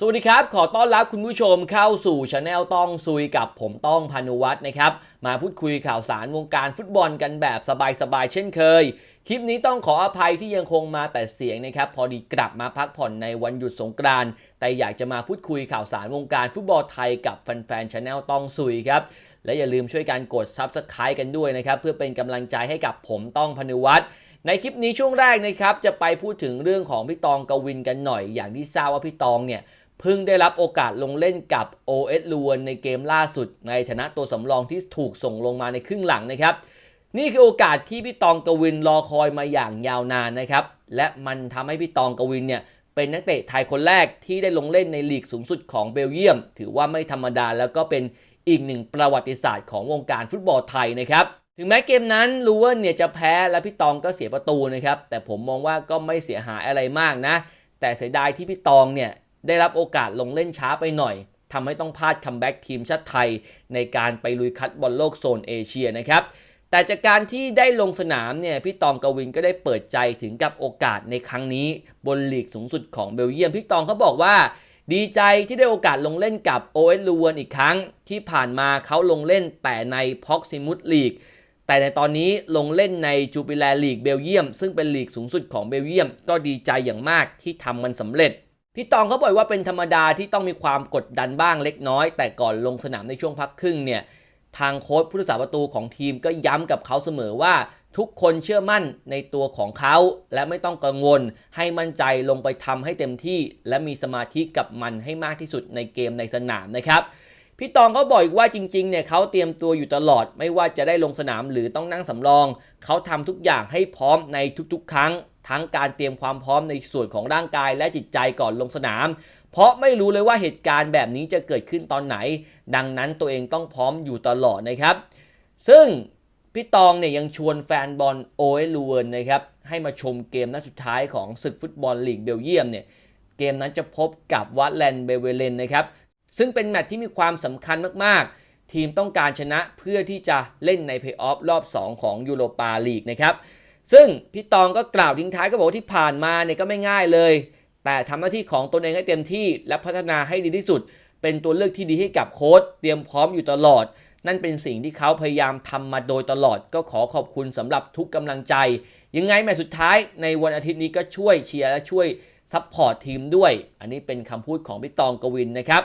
สวัสดีครับ ขอต้อนรับคุณผู้ชมเข้าสู่ช anel ต้องซุยกับผมต้องพานุวัฒน์นะครับ มาพูดคุยข่าวสารวงการฟุตบอลกันแบบสบายๆเช่นเคย คลิปนี้ต้องขออภัยที่ยังคงมาแต่เสียงนะครับ พอดีกลับมาพักผ่อนในวันหยุดสงกรานต์แต่อยากจะมาพูดคุยข่าวสารวงการฟุตบอลไทยกับแฟนๆช anel ต้องซุยครับและอย่าลืมช่วยการกด Subscribe กันด้วยนะครับเพื่อเป็นกำลังใจให้กับผมต้องพานุวัฒน์ในคลิปนี้ช่วงแรกนะครับจะไปพูดถึงเรื่องของพี่ตองกวินกันหน่อย อย่างที่ทราบว่าพี่ตองเนี่ย เพิ่งได้รับโอกาสลงเล่นกับ OS ลวนในเกมล่าสุด ในฐานะตัวสำรองที่ถูกส่งลงมาในครึ่งหลังนะครับ นี่คือโอกาสที่พี่ตองกวินรอคอยมาอย่างยาวนานนะครับ และมันทำให้พี่ตองกวินเนี่ยเป็นนักเตะไทยคนแรกที่ได้ลงเล่นในลีกสูงสุดของเบลเยียม ถือว่าไม่ธรรมดาแล้วก็เป็นอีกหนึ่งประวัติศาสตร์ของวงการฟุตบอลไทยนะครับถึงแม้เกมนั้นลูเวนเนี่ยจะแพ้และพี่ตองก็เสียประตูนะครับ แต่ผมมองว่าก็ไม่เสียหายอะไรมากนะ แต่เสียดายที่พี่ตองเนี่ย ได้รับโอกาสลงเล่นช้าไปหน่อยทำให้ต้องพลาดคัมแบ็กทีมชาติไทย ในการไปลุยคัดบอลโลกโซนเอเชียนะครับแต่จากการที่ได้ลงสนามเนี่ยพี่ตองกวินก็ได้เปิดใจถึงกับโอกาสในครั้งนี้บนลีกสูงสุดของเบลเยียมพี่ตองเขาบอกว่า ดีใจที่ได้โอกาสลงเล่นกับ OS ลูเวนอีกครั้ง ที่ผ่านมาเขาลงเล่นแต่ในพ็อกซิมุสลีกแต่ในตอนนี้ลงเล่นในจูปิแลลีกเบลเยียม ซึ่งเป็นลีกสูงสุดของเบลเยียม ก็ดีใจอย่างมากที่ทำมันสำเร็จ พี่ตองเขาบอกว่าเป็นธรรมดาที่ต้องมีความกดดันบ้างเล็กน้อย แต่ก่อนลงสนามในช่วงพักครึ่งเนี่ยทางโค้ชผู้รักษาประตูของทีมก็ย้ำกับเขาเสมอว่าทุกคนเชื่อมั่นในตัวของเขา และไม่ต้องกังวลให้มั่นใจลงไปทำให้เต็มที่ และมีสมาธิกับมันให้มากที่สุดในเกมในสนามนะครับพี่ตองเขาบอกอีกว่าจริงๆเนี่ยเขาเตรียมตัวอยู่ตลอด ไม่ว่าจะได้ลงสนามหรือต้องนั่งสำรอง เขาทำทุกอย่างให้พร้อมในทุกๆ ครั้ง ทั้งการเตรียมความพร้อมในส่วนของร่างกายและจิตใจก่อนลงสนาม เพราะไม่รู้เลยว่าเหตุการณ์แบบนี้จะเกิดขึ้นตอนไหน ดังนั้นตัวเองต้องพร้อมอยู่ตลอดนะครับ ซึ่งพี่ตองเนี่ยยังชวนแฟนบอลโอเอลูเวนนะครับให้มาชมเกมนัดสุดท้ายของศึกฟุตบอลลีกเบลเยียมเนี่ยเกมนั้นจะพบกับวัตแลนเบเวเลนนะครับซึ่งเป็นแมตช์ที่มีความสำคัญมากๆ ทีมต้องการชนะเพื่อที่จะเล่นในเพย์ออฟรอบ 2 ของยูโรปาลีกนะครับ ซึ่งพี่ตองก็กล่าวทิ้งท้ายก็บอกว่าที่ผ่านมาเนี่ยก็ไม่ง่ายเลย แต่ทำหน้าที่ของตนเองให้เต็มที่และพัฒนาให้ดีที่สุด เป็นตัวเลือกที่ดีให้กับโค้ชเตรียมพร้อมอยู่ตลอด นั่นเป็นสิ่งที่เขาพยายามทำมาโดยตลอด ก็ขอขอบคุณสำหรับทุกกำลังใจ ยังไงแมตสุดท้ายในวันอาทิตย์นี้ก็ช่วยเชียร์และช่วยซัพพอร์ตทีมด้วย อันนี้เป็นคำพูดของพี่ตองกวินนะครับ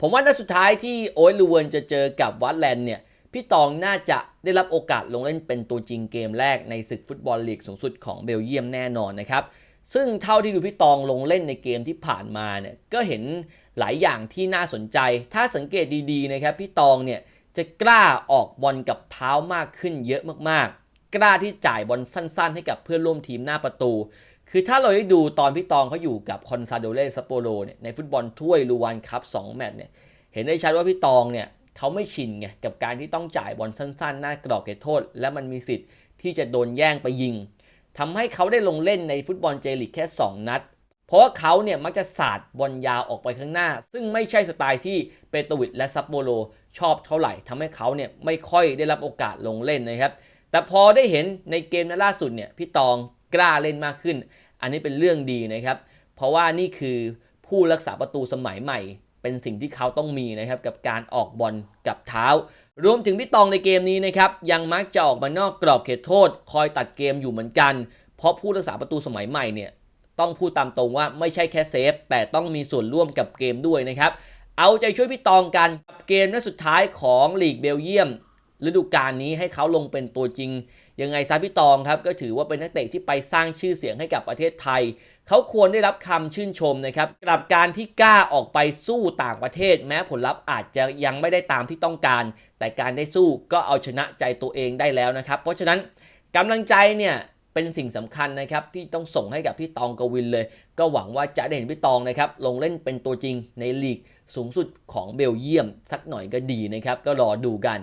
ผมว่านัดสุดท้ายที่โอ๊ยลูเวนจะเจอกับวัตแลนเนี่ย พี่ตองน่าจะได้รับโอกาสลงเล่นเป็นตัวจริงเกมแรกในศึกฟุตบอลลีกสูงสุดของเบลเยียมแน่นอนนะครับ ซึ่งเท่าที่ดูพี่ตองลงเล่นในเกมที่ผ่านมาเนี่ยก็เห็นหลายอย่างที่น่าสนใจ ถ้าสังเกตดีๆนะครับพี่ตองเนี่ยจะกล้าออกบอลกับเท้ามากขึ้นเยอะมากๆ กล้าที่จ่ายบอลสั้นๆ ให้กับเพื่อนร่วมทีมหน้าประตู คือถ้าเราได้ดูตอนพี่ตองเขาอยู่กับคอนซาโดเลซัปโปโรเนี่ยในฟุตบอลถ้วยลูวานคัพ2แมตช์เนี่ยเห็นได้ชัดว่าพี่ตองเนี่ย เขาไม่ชินไงกับการที่ต้องจ่ายบอลสั้นๆ หน้ากรอบเขตโทษ และมันมีสิทธิ์ที่จะโดนแย่งไปยิงทำให้เขาได้ลงเล่นในฟุตบอลเจลีกแค่ 2 นัด เพราะว่าเขาเนี่ยมักจะสาดบอลยาวออกไปข้างหน้า ซึ่งไม่ใช่สไตล์ที่เปโตวิดและซัปโปโรชอบเท่าไหร่ทำให้เขาเนี่ยไม่ค่อยได้รับโอกาสลงเล่นนะครับ แต่พอได้เห็นในเกมนัดล่าสุดเนี่ยพี่ตองกล้าเล่นมากขึ้น อันนี้เป็นเรื่องดีนะครับ เพราะว่านี่คือผู้รักษาประตูสมัยใหม่ เป็นสิ่งที่เขาต้องมีนะครับกับการออกบอลกับเท้า รวมถึงพี่ตองในเกมนี้นะครับยังมักจะออกมานอกกรอบเขตโทษ คอยตัดเกมอยู่เหมือนกัน เพราะผู้รักษาประตูสมัยใหม่เนี่ยต้องพูดตามตรงว่าไม่ใช่แค่เซฟ แต่ต้องมีส่วนร่วมกับเกมด้วยนะครับเอาใจช่วยพี่ตองกันกับเกมนัดสุดท้ายของลีกเบลเยียมฤดูกาลนี้ให้เขาลงเป็นตัวจริงยังไงซาพี่ตองครับก็ถือว่าเป็นนักเตะที่ไปสร้างชื่อเสียงให้กับประเทศไทย เขาควรได้รับคำชื่นชมนะครับกลับการที่กล้าออกไปสู้ต่างประเทศ แม้ผลลัพธ์อาจจะยังไม่ได้ตามที่ต้องการ แต่การได้สู้ก็เอาชนะใจตัวเองได้แล้วนะครับ เพราะฉะนั้นกำลังใจเนี่ยเป็นสิ่งสำคัญนะครับที่ต้องส่งให้กับพี่ตองกวินเลย ก็หวังว่าจะได้เห็นพี่ตองนะครับลงเล่นเป็นตัวจริงในลีกสูงสุดของเบลเยียมสักหน่อยก็ดีนะครับก็รอดูกัน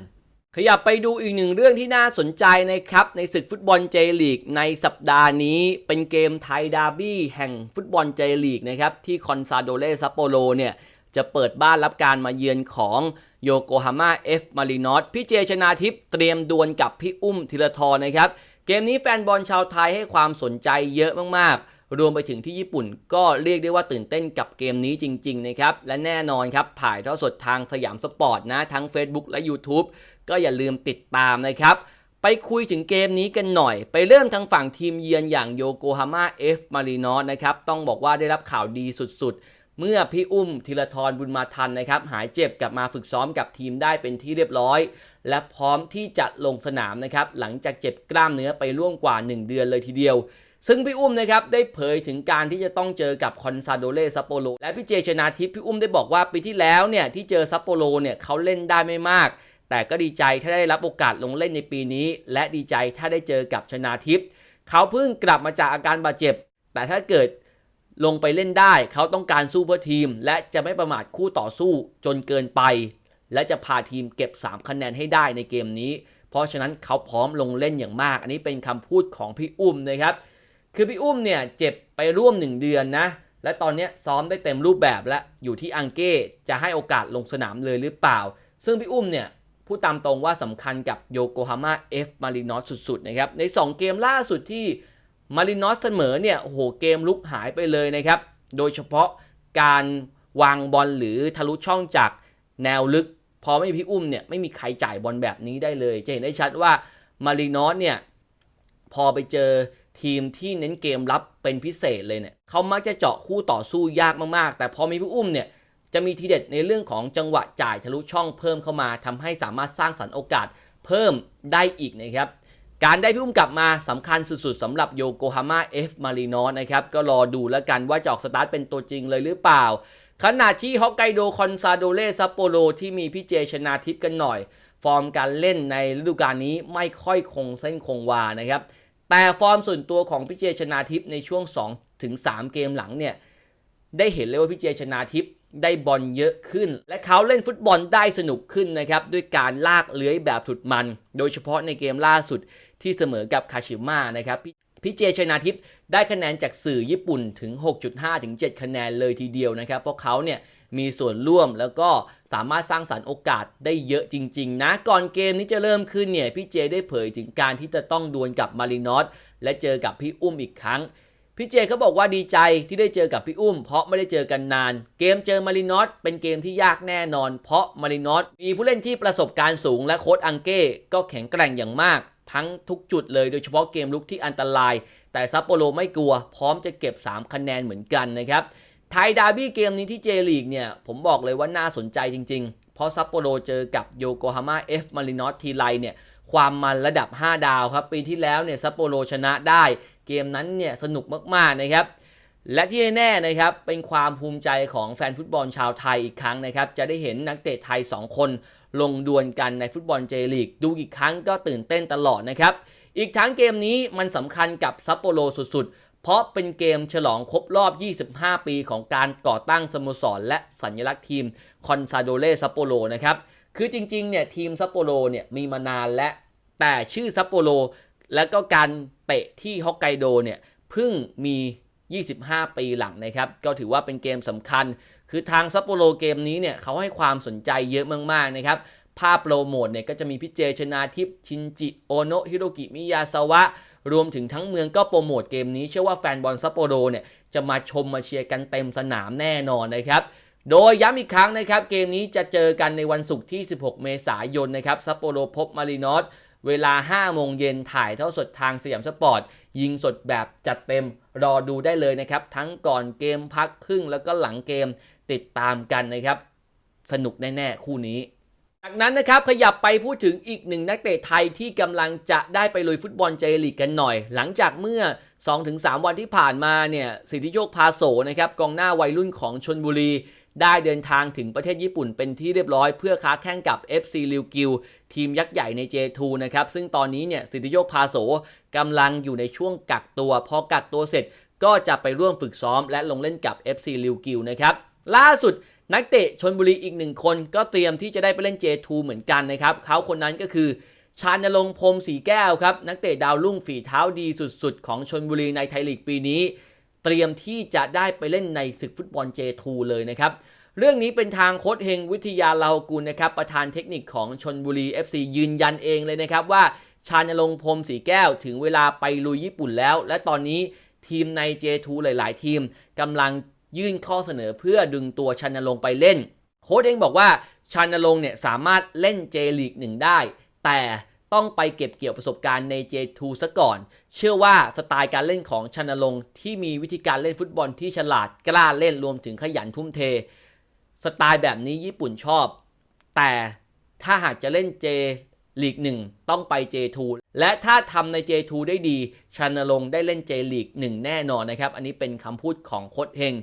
ขยับไปดูอีกหนึ่งเรื่องที่น่าสนใจนะครับ ในศึกฟุตบอลเจลีกในสัปดาห์นี้เป็นเกมไทยดาร์บี้แห่งฟุตบอลเจลีกนะครับ ที่คอนซาโดเลซัปโปโรเนี่ย จะเปิดบ้านรับการมาเยือนของโยโกฮาม่าเอฟมารินอสพี่เจชนาทิพย์เตรียมดวลกับพี่อุ้มธีรทรนะครับ เกมนี้แฟนบอลชาวไทยให้ความสนใจเยอะมากๆ รวมไปถึงที่ญี่ปุ่นก็เรียกได้ว่าตื่นเต้นกับเกมนี้จริง ๆ นะครับ และแน่นอนครับถ่ายทอดสดทางสยามสปอร์ตนะทั้ง Facebook และ YouTube ก็อย่าลืมติดตามนะครับ ไปคุยถึงเกมนี้กันหน่อย ไปเริ่มทางฝั่งทีมเยือนอย่างโยโกฮาม่าเอฟมารีนอสนะครับ ต้องบอกว่าได้รับข่าวดีสุดๆ เมื่อพี่อุ้มธีรทรบุญมาทันนะครับ หายเจ็บกลับมาฝึกซ้อมกับทีมได้เป็นที่เรียบร้อย และพร้อมที่จะลงสนามนะครับ หลังจากเจ็บกล้ามเนื้อไปล่วงกว่า 1 เดือนเลยทีเดียวซึ่งพี่อุ้มนะครับได้เผยถึงการที่จะต้องเจอกับคอนซาโดเลซัปโปโรและพี่เจชนาทิพย์พี่อุ้มได้บอกว่าปีที่แล้วเนี่ยที่เจอซัปโปโรเนี่ยเขาเล่นได้ไม่มาก แต่ก็ดีใจถ้าได้รับโอกาสลงเล่นในปีนี้ และดีใจถ้าได้เจอกับชนาทิพย์เขาเพิ่งกลับมาจากอาการบาดเจ็บ แต่ถ้าเกิดลงไปเล่นได้ เขาต้องการสู้เพื่อทีม และจะไม่ประมาทคู่ต่อสู้จนเกินไป และจะพาทีมเก็บ 3 คะแนนให้ได้ในเกมนี้ เพราะฉะนั้นเขาพร้อมลงเล่นอย่างมาก อันนี้เป็นคำพูดของพี่อุ้มนะครับ คือพี่อุ้มเนี่ยเจ็บไปร่วม 1 เดือนนะ และตอนนี้ซ้อมได้เต็มรูปแบบและอยู่ที่อังเก้จะให้โอกาสลงสนามเลยหรือเปล่า ซึ่งพี่อุ้มเนี่ย พูดตามตรงว่าสำคัญกับโยโกฮาม่าเอฟมารินอสสุดๆนะครับใน 2 เกมล่าสุดที่มารินอสเสมอเนี่ยโอ้โหเกมลุกหายไปเลยนะครับ โดยเฉพาะการวางบอลหรือทะลุช่องจากแนวลึก พอไม่มีพี่อุ้มเนี่ยไม่มีใครจ่ายบอลแบบนี้ได้เลย จะเห็นได้ชัดว่ามารินอสเนี่ยพอไปเจอทีมที่เน้นเกมรับเป็นพิเศษเลยเนี่ยเขามักจะเจาะคู่ต่อสู้ยากมากๆ แต่พอมีพี่อุ้มเนี่ย จะมีทีเด็ดในเรื่องของจังหวะจ่ายทะลุช่องเพิ่มเข้ามาทำให้สามารถสร้างสรรค์โอกาสเพิ่มได้อีกนะครับการได้พี่อุ้มกลับมาสำคัญสุดๆสำหรับโยโกฮาม่าเอฟมารีนอสนะครับ ก็รอดูแล้วกันว่าจะออกสตาร์ทเป็นตัวจริงเลยหรือเปล่า ขณะที่ฮอกไกโดคอนซาโดเลซัปโปโรที่มีพี่เจชนาทิพย์กันหน่อย ฟอร์มการเล่นในฤดูกาลนี้ไม่ค่อยคงเส้นคงวานะครับ แต่ฟอร์มส่วนตัวของพี่เจชนาทิพย์ในช่วง 2-3ถึง3เกมหลังเนี่ย ได้เห็นเลยว่าพี่เจชนาทิพย์ ได้บอลเยอะขึ้น และเขาเล่นฟุตบอลได้สนุกขึ้นนะครับ ด้วยการลากเลื้อยแบบสุดมัน โดยเฉพาะในเกมล่าสุดที่เสมอกับคาชิมะนะครับพี่เจชนาทิพย์ได้คะแนนจากสื่อญี่ปุ่นถึง 6.5 ถึง 7 คะแนนเลยทีเดียวนะครับ เพราะเขาเนี่ยมีส่วนร่วมแล้วก็สามารถสร้างสรรค์โอกาสได้เยอะจริง ๆ นะ ก่อนเกมนี้จะเริ่มขึ้นเนี่ยพี่เจได้เผยถึงการที่จะต้องดวลกับมารินอสและเจอกับพี่อุ้มอีกครั้ง พี่เจเขาบอกว่าดีใจที่ได้เจอกับพี่อุ้ม เพราะไม่ได้เจอกันนาน เกมเจอมารินอสเป็นเกมที่ยากแน่นอน เพราะมารินอสมีผู้เล่นที่ประสบการณ์สูงและโค้ชอังเก้ก็แข็งแกร่งอย่างมาก ทั้งทุกจุดเลยโดยเฉพาะเกมลุกที่อันตราย แต่ซัปโปโรไม่กลัว พร้อมจะเก็บ 3 คะแนนเหมือนกันนะครับไทยดาร์บี้เกมนี้ที่เจลีกเนี่ยผมบอกเลยว่าน่าสนใจจริงๆ เพราะซัปโปโรเจอกับโยโกฮาม่าเอฟมารินอสทีไรเนี่ยความมันระดับ 5 ดาวครับ ปีที่แล้วเนี่ยซัปโปโรชนะได้ เกมนั้นเนี่ยสนุกมากๆนะครับ และที่แน่ๆนะครับเป็นความภูมิใจของแฟนฟุตบอลชาวไทยอีกครั้งนะครับ จะได้เห็นนักเตะไทย 2 คนลงดวลกันในฟุตบอลเจลีก ดูอีกครั้งก็ตื่นเต้นตลอดนะครับ อีกทั้งเกมนี้มันสำคัญกับซัปโปโรสุดๆ เพราะเป็นเกมฉลองครบรอบ 25 ปีของการก่อตั้งสโมสร และสัญลักษณ์ทีมคอนซาโดเลซัปโปโรนะครับคือจริงๆเนี่ยทีมซัปโปโรเนี่ยมีมานานและแต่ชื่อซัปโปโร และก็การเตะที่ฮอกไกโดเนี่ยเพิ่งมี 25 ปีหลังนะครับ ก็ถือว่าเป็นเกมสำคัญ คือทางซัปโปโรเกมนี้เนี่ยเขาให้ความสนใจเยอะมากๆนะครับภาพโปรโมทเนี่ยก็จะมีพี่เจชนาทิพชินจิโอโนะฮิโรกิมิยาซาวะ รวมถึงทั้งเมืองก็โปรโมทเกมนี้ เชื่อว่าแฟนบอลซัปโปโรเนี่ยจะมาชมมาเชียร์กันเต็มสนามแน่นอนนะครับ โดยย้ำอีกครั้งนะครับ เกมนี้จะเจอกันในวันศุกร์ที่ 16 เมษายนนะครับซัปโปโรพบมารินอส เวลา 5 โมงเย็นถ่ายเท่าสดทางสยามสปอร์ต ยิงสดแบบจัดเต็มรอดูได้เลยนะครับ ทั้งก่อนเกมพักครึ่งแล้วก็หลังเกมติดตามกันนะครับ สนุกแน่ๆ คู่นี้ จากนั้นนะครับขยับไปพูดถึงอีกหนึ่งนักเตะไทยที่กำลังจะได้ไปลุยฟุตบอลเจลีกกันหน่อย หลังจากเมื่อ 2-3 วันที่ผ่านมาเนี่ยสิทธิโชคพาโสนะครับกองหน้าวัยรุ่นของชนบุรี ได้เดินทางถึงประเทศญี่ปุ่นเป็นที่เรียบร้อยเพื่อค้าแข่งกับ FC ลิวกิวทีมยักษ์ใหญ่ใน J2 นะครับ ซึ่งตอนนี้เนี่ยสิทธิโชคพาโสกำลังอยู่ในช่วงกักตัว พอกักตัวเสร็จก็จะไปร่วมฝึกซ้อมและลงเล่นกับ FC ลิวกิวนะครับ ล่าสุดนักเตะชนบุรีอีกหนึ่งคนก็เตรียมที่จะได้ไปเล่น J2 เหมือนกันนะครับเขาคนนั้นก็คือชาญนรงพรมสีแก้วครับ นักเตะดาวรุ่งฝีเท้าดีสุดๆ ของชนบุรีในไทยลีกปีนี้ เตรียมที่จะได้ไปเล่นในศึกฟุตบอล J2 เลยนะครับ เรื่องนี้เป็นทางโค้ชเฮงวิทยาลาหกุลนะครับ ประธานเทคนิคของชนบุรี FC ยืนยันเองเลยนะครับว่าชาญนรงพรมสีแก้วถึงเวลาไปลุยญี่ปุ่นแล้ว และตอนนี้ทีมใน J2 หลาย ๆ ทีมกำลังยื่นข้อเสนอเพื่อดึงตัวชันนรงไปเล่น โค้ชเองบอกว่าชันนรงเนี่ยสามารถเล่น J ลีกหนึ่งได้ แต่ ต้องไปเก็บเกี่ยวประสบการณ์ใน J2 ซะก่อน เชื่อว่าสไตล์การเล่นของชนนรงที่มีวิธีการเล่นฟุตบอลที่ฉลาดกล้าเล่นรวมถึงขยันทุ่มเท สไตล์แบบนี้ญี่ปุ่นชอบ แต่ถ้าหากจะเล่น J ลีกหนึ่งต้องไป J2 และถ้าทำใน J2 ได้ดีชนนรงได้เล่น J ลีกหนึ่งแน่นอนนะครับ อันนี้เป็นคำพูดของโค้ชเฮง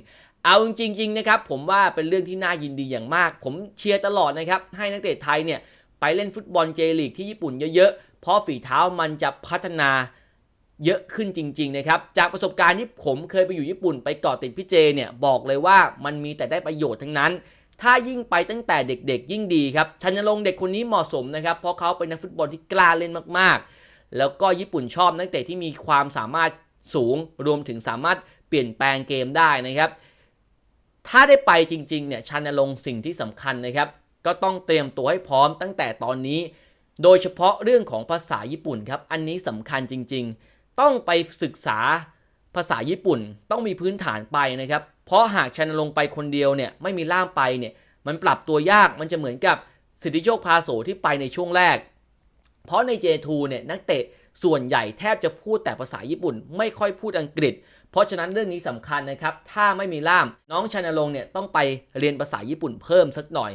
เอาจริงๆนะครับผมว่าเป็นเรื่องที่น่ายินดีอย่างมาก ผมเชียร์ตลอดนะครับให้นักเตะไทยเนี่ย ไปเล่นฟุตบอลเจลีกที่ญี่ปุ่นเยอะๆ เพราะฝีเท้ามันจะพัฒนาเยอะขึ้นจริงๆนะครับ จากประสบการณ์ที่ผมเคยไปอยู่ญี่ปุ่นไปเกาะติดพี่เจเนี่ยบอกเลยว่ามันมีแต่ได้ประโยชน์ทั้งนั้น ถ้ายิ่งไปตั้งแต่เด็กๆ ยิ่งดีครับชันนรงเด็กคนนี้เหมาะสมนะครับเพราะเขาเป็นนักฟุตบอลที่กล้าเล่นมากๆ แล้วก็ญี่ปุ่นชอบนักเตะที่มีความสามารถสูงรวมถึงสามารถเปลี่ยนแปลงเกมได้นะครับ ถ้าได้ไปจริงๆเนี่ยชันนรงสิ่งที่สำคัญนะครับ ก็ต้องเตรียมตัวให้พร้อมตั้งแต่ตอนนี้ โดยเฉพาะเรื่องของภาษาญี่ปุ่นครับ อันนี้สำคัญจริง ๆ ต้องไปศึกษาภาษาญี่ปุ่น ต้องมีพื้นฐานไปนะครับ เพราะหากชันนรงไปคนเดียวเนี่ยไม่มีล่ามไปเนี่ยมันปรับตัวยากมันจะเหมือนกับสิทธิโชคพาโสที่ไปในช่วงแรก เพราะใน J2 เนี่ยนักเตะส่วนใหญ่แทบจะพูดแต่ภาษาญี่ปุ่น ไม่ค่อยพูดอังกฤษ เพราะฉะนั้นเรื่องนี้สำคัญนะครับ ถ้าไม่มีล่ามน้องชันนรงเนี่ยต้องไปเรียนภาษาญี่ปุ่นเพิ่มสักหน่อย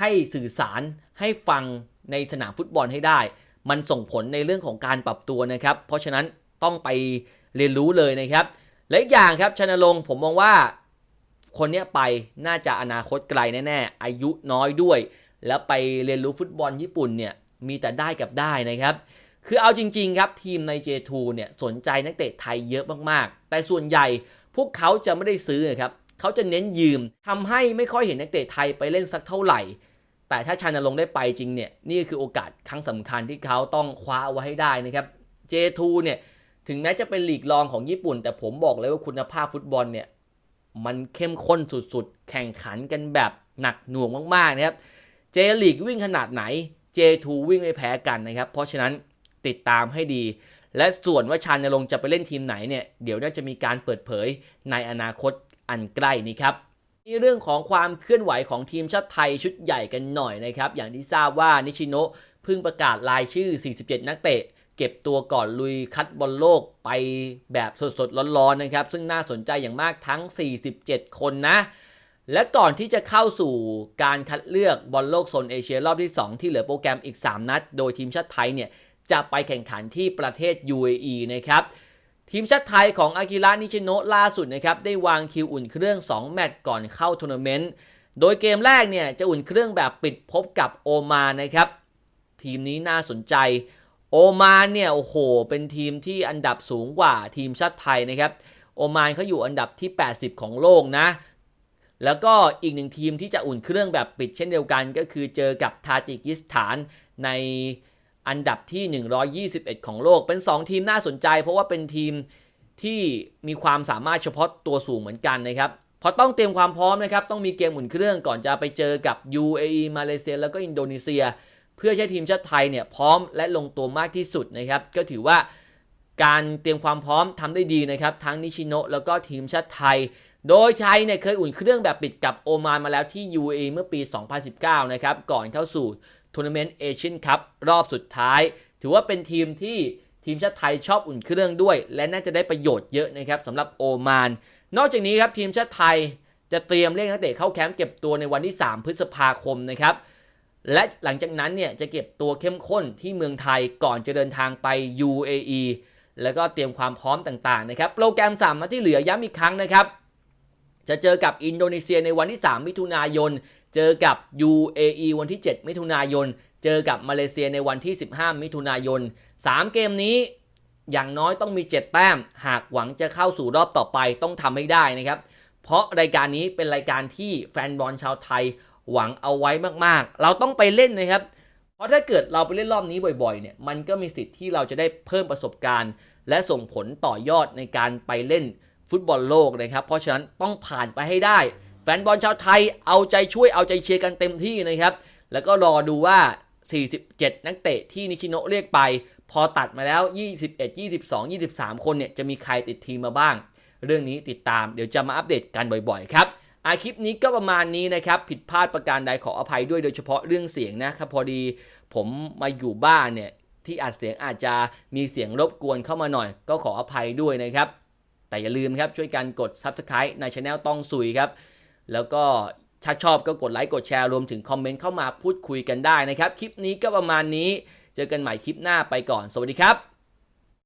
ให้สื่อสารให้ฟังในสนามฟุตบอลให้ได้ มันส่งผลในเรื่องของการปรับตัวนะครับ เพราะฉะนั้นต้องไปเรียนรู้เลยนะครับ และอีกอย่างครับชนนรงผมมองว่าคนนี้ไปน่าจะอนาคตไกลแน่ๆอายุน้อยด้วย แล้วไปเรียนรู้ฟุตบอลญี่ปุ่นเนี่ยมีแต่ได้กับได้นะครับ คือเอาจริง ๆ ครับทีมใน J2 เนี่ยสนใจนักเตะไทยเยอะมากๆ แต่ส่วนใหญ่พวกเขาจะไม่ได้ซื้อครับ เขาจะเน้นยืมทำให้ไม่ค่อยเห็นนักเตะไทยไปเล่นสักเท่าไหร่ แต่ถ้าชานลงได้ไปจริงเนี่ยนี่คือโอกาสครั้งสำคัญที่เขาต้องคว้าเอาไว้ให้ได้นะครับ J2 เนี่ยถึงแม้จะเป็นลีกรองของญี่ปุ่น แต่ผมบอกเลยว่าคุณภาพฟุตบอลเนี่ยมันเข้มข้นสุดๆ แข่งขันกันแบบหนักหน่วงมากๆนะครับ J ลีกวิ่งขนาดไหน J2 วิ่งไม่แพ้กันนะครับ เพราะฉะนั้นติดตามให้ดี และส่วนว่าชานลงจะไปเล่นทีมไหนเนี่ย เดี๋ยวน่าจะมีการเปิดเผยในอนาคต อันใกล้นี้ครับนี่เรื่องของความเคลื่อนไหวของทีมชาติไทยชุดใหญ่กันหน่อยนะครับ อย่างที่ทราบว่านิชิโนะเพิ่งประกาศรายชื่อ 47 นักเตะ เก็บตัวก่อนลุยคัดบอลโลกไปแบบสดๆ ร้อนๆนะครับ ซึ่งน่าสนใจอย่างมากทั้ง 47 คนนะ และก่อนที่จะเข้าสู่การคัดเลือกบอลโลกโซนเอเชียรอบที่ 2 ที่เหลือโปรแกรมอีก 3 นัด โดยทีมชาติไทยเนี่ยจะไปแข่งขันที่ประเทศ UAE นะครับ ทีมชาติไทยของอากิระนิชิโนะล่าสุดนะครับได้วางคิวอุ่นเครื่อง 2 แมตช์ก่อนเข้าทัวร์นาเมนต์ โดยเกมแรกเนี่ยจะอุ่นเครื่องแบบปิดพบกับโอมานนะครับ ทีมนี้น่าสนใจ โอมานเนี่ยโอ้โห เป็นทีมที่อันดับสูงกว่าทีมชาติไทยนะครับ โอมานเขาอยู่อันดับที่ 80 ของโลกนะ แล้วก็อีกหนึ่งทีมที่จะอุ่นเครื่องแบบปิดเช่นเดียวกัน ก็คือเจอกับทาจิกิสถานใน อันดับที่ 121 ของโลก เป็น 2 ทีมน่าสนใจ เพราะว่าเป็นทีมที่มีความสามารถเฉพาะตัวสูงเหมือนกันนะครับเพราะต้องเตรียมความพร้อมนะครับ ต้องมีเกมอุ่นเครื่องก่อนจะไปเจอกับ UAE มาเลเซีย แล้วก็อินโดนีเซีย เพื่อใช้ทีมชาติไทยเนี่ยพร้อมและลงตัวมากที่สุดนะครับ ก็ถือว่าการเตรียมความพร้อมทำได้ดีนะครับ ทั้งนิชิโนะแล้วก็ทีมชาติไทย โดยไทยเนี่ยเคยอุ่นเครื่องแบบปิดกับโอมานมาแล้วที่ UAE เมื่อปี 2019 นะครับ ก่อนเข้าสู่ ทัวร์นาเมนต์เอเชียนคัพรอบสุดท้าย ถือว่าเป็นทีมที่ทีมชาติไทยชอบอุ่นเครื่องด้วย และน่าจะได้ประโยชน์เยอะนะครับสำหรับโอมาน นอกจากนี้ครับทีมชาติไทยจะเตรียมเรียกนักเตะเข้าแคมป์เก็บตัวในวันที่ 3 พฤษภาคมนะครับและหลังจากนั้นเนี่ยจะเก็บตัวเข้มข้นที่เมืองไทยก่อนจะเดินทางไป UAE แล้วก็เตรียมความพร้อมต่างๆนะครับโปรแกรม3นัดที่เหลือย้ำอีกครั้งนะครับจะเจอกับอินโดนีเซียในวันที่ 3 มิถุนายน เจอกับ UAE วันที่ 7 มิถุนายน เจอกับมาเลเซียในวันที่ 15 มิถุนายน 3 เกมนี้อย่างน้อยต้องมี 7 แต้ม หากหวังจะเข้าสู่รอบต่อไปต้องทำให้ได้นะครับ เพราะรายการนี้เป็นรายการที่แฟนบอลชาวไทยหวังเอาไว้มากๆ เราต้องไปเล่นนะครับ เพราะถ้าเกิดเราไปเล่นรอบนี้บ่อยๆ เนี่ย มันก็มีสิทธิ์ที่เราจะได้เพิ่มประสบการณ์ และส่งผลต่อยอดในการไปเล่นฟุตบอลโลกนะครับ เพราะฉะนั้นต้องผ่านไปให้ได้ แฟนบอลชาวไทยเอาใจช่วยเอาใจเชียร์กันเต็มที่นะครับ แล้วก็รอดูว่า 47 นักเตะที่นิชิโนะเรียกไป พอตัดมาแล้ว 21 22 23 คนเนี่ยจะมีใครติดทีมมาบ้าง เรื่องนี้ติดตามเดี๋ยวจะมาอัปเดตกันบ่อยๆครับอาคลิปนี้ก็ประมาณนี้นะครับ ผิดพลาดประการใดขออภัยด้วยโดยเฉพาะเรื่องเสียงนะครับพอดีผมมาอยู่บ้านเนี่ยที่อัดเสียงอาจจะมีเสียงรบกวนเข้ามาหน่อย ก็ขออภัยด้วยนะครับ แต่อย่าลืมครับช่วยกันกด Subscribe ในช anel ต้องซุยครับ แล้วก็ถ้าชอบก็กดไลค์กดแชร์รวมถึงคอมเมนต์เข้ามาพูดคุยกันได้นะครับ คลิปนี้ก็ประมาณนี้ เจอกันใหม่คลิปหน้าไปก่อน สวัสดีครับ